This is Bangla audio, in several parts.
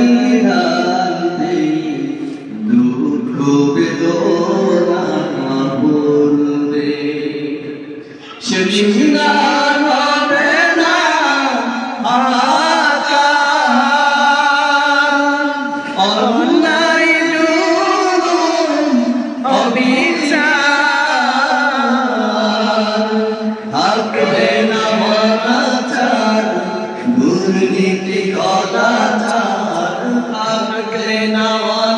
খোদাই नाम के नवा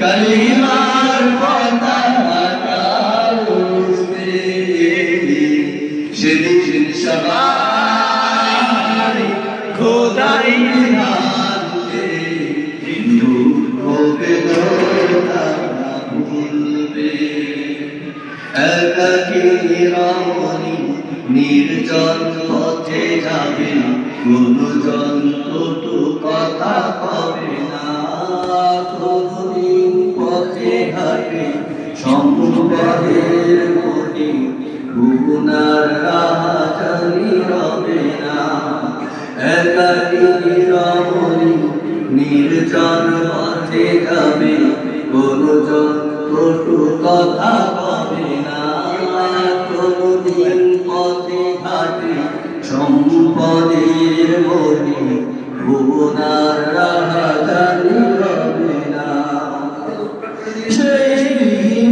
কালিমার পতাকা উড়বে সেদিন সবাই খোদাই বিধানতে দুঃখ বেদনা ভুলবে। একাকী রমণী নির্জন পথে যাবে কটু কথা কবে না পথে সম্পদের মনে গুনার রাজানি রবে না একাকী রমণী নির্জন পথে যাবে কোন জন কথা কবে না কোনদিন পথে ঘাটে সম্পদের মনে ভুবনার রাজানি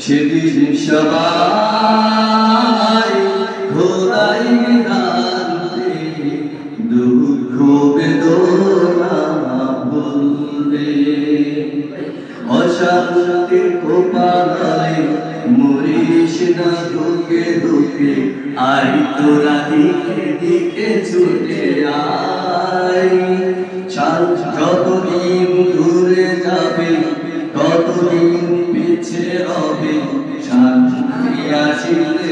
সেদিন সবাই খোদাই বিধানতে দুঃখ বেদনা ভুলবে অশান্তির কোপালায় মরিস না ধুকে ধুকে আই তোরা দিকে দিকে ছুটে আই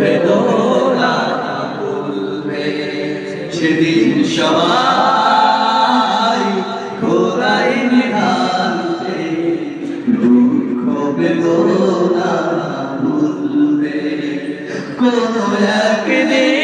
বেদনা ভুলবে সেদিন সবাই খোদাই বিধানতে দুঃখ বেদনা ভুলবে কোন একদিন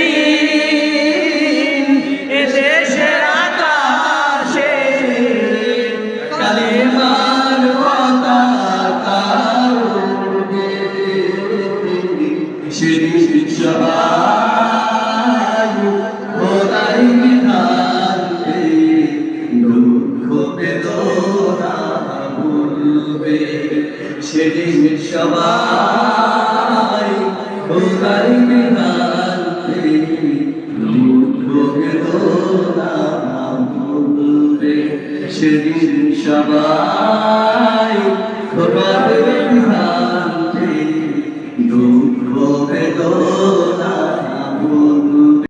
সবাই বেদনা ভুলবে সেদিন সবাই খোদার বিধান দুঃখ বেদনা